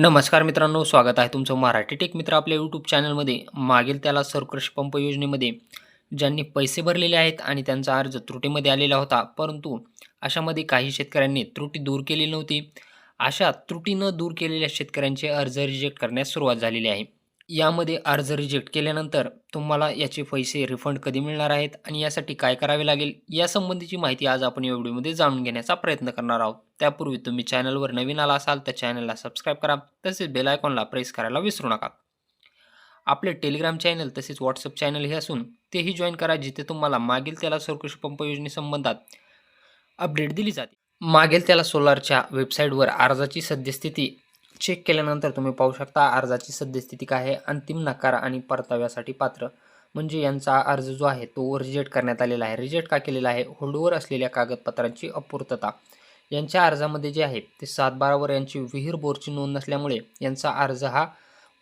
नमस्कार मित्रांनो स्वागत आहे तुमचं मराठी टेक मित्र आपल्या यूट्यूब चॅनलमध्ये मागील त्याला सरकृष पंप योजनेमध्ये ज्यांनी पैसे भरलेले आहेत आणि त्यांचा अर्ज त्रुटीमध्ये आलेला होता परंतु अशामध्ये काही शेतकऱ्यांनी त्रुटी दूर केलेली नव्हती. अशा त्रुटी न दूर केलेल्या शेतकऱ्यांचे अर्ज रिजेक्ट करण्यास सुरुवात झालेली आहे. यामध्ये अर्ज रिजेक्ट केल्यानंतर तुम्हाला याचे पैसे रिफंड कधी मिळणार आहेत आणि यासाठी काय करावे लागेल यासंबंधीची माहिती आज आपण या व्हिडिओमध्ये जाणून घेण्याचा प्रयत्न करणार आहोत. त्यापूर्वी तुम्ही चॅनलवर नवीन आला असाल तर चॅनलला सबस्क्राईब करा तसेच बेल आयकॉनला प्रेस करायला विसरू नका. आपले टेलिग्राम चॅनल तसेच व्हॉट्सअप चॅनल हे असून तेही जॉईन करा जिथे तुम्हाला मागील त्याला सरकृषी पंप योजनेसंबंधात अपडेट दिली जाते. मागील त्याला सोलारच्या वेबसाईटवर अर्जाची सद्यस्थिती चेक केल्यानंतर तुम्ही पाहू शकता अर्जाची सद्यस्थिती काय आहे अंतिम नकार आणि परताव्यासाठी पात्र. म्हणजे यांचा अर्ज जो आहे तो रिजेक्ट करण्यात आलेला आहे. रिजेक्ट का केलेला आहे? होल्डवर असलेल्या कागदपत्रांची अपूर्तता. यांच्या अर्जामध्ये जे आहे ते सात बारावर यांची विहीर बोरची नोंद नसल्यामुळे यांचा अर्ज हा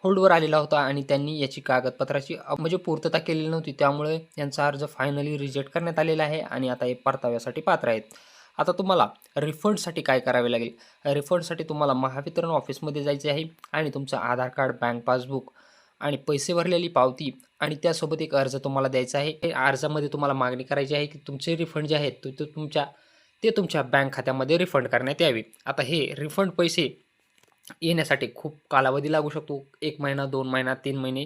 होल्डवर आलेला होता आणि त्यांनी याची कागदपत्राची म्हणजे पूर्तता केलेली नव्हती. त्यामुळे यांचा अर्ज फायनली रिजेक्ट करण्यात आलेला आहे आणि आता हे परताव्यासाठी पात्र आहेत. आता तुम्हाला रिफंडसाठी काय करावे लागेल? रिफंडसाठी तुम्हाला महावितरण ऑफिसमध्ये जायचे आहे आणि तुमचं आधार कार्ड बँक पासबुक आणि पैसे भरलेली पावती आणि त्यासोबत एक अर्ज तुम्हाला द्यायचा आहे. हे अर्जामध्ये तुम्हाला मागणी करायची आहे की तुमचे रिफंड जे आहेत ते तुमच्या ते तुमच्या बँक खात्यामध्ये रिफंड करण्यात यावे. आता हे रिफंड पैसे येण्यासाठी खूप कालावधी लागू शकतो. एक महिना दोन महिना तीन महिने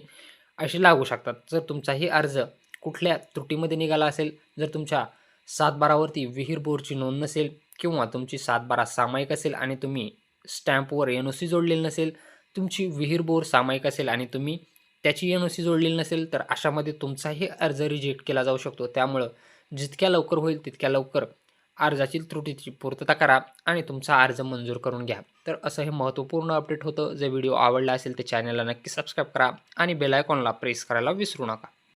असे लागू शकतात. जर तुमचाही अर्ज कुठल्या त्रुटीमध्ये निघाला असेल जर तुमच्या सात बारावरती विहीर बोरची नोंद नसेल किंवा तुमची सात बारा सामायिक असेल आणि तुम्ही स्टॅम्पवर एन ओ सी जोडलेली नसेल तुमची विहीर बोर सामायिक असेल आणि तुम्ही त्याची एन ओ सी जोडलेली नसेल तर अशामध्ये तुमचाही अर्ज रिजेक्ट केला जाऊ शकतो. त्यामुळं जितक्या लवकर होईल तितक्या लवकर अर्जाची त्रुटीची पूर्तता करा आणि तुमचा अर्ज मंजूर करून घ्या. तर असं हे महत्त्वपूर्ण अपडेट होतं. जर व्हिडिओ आवडला असेल तर चॅनलला नक्की सबस्क्राईब करा आणि बेल आयकॉनला प्रेस करायला विसरू नका.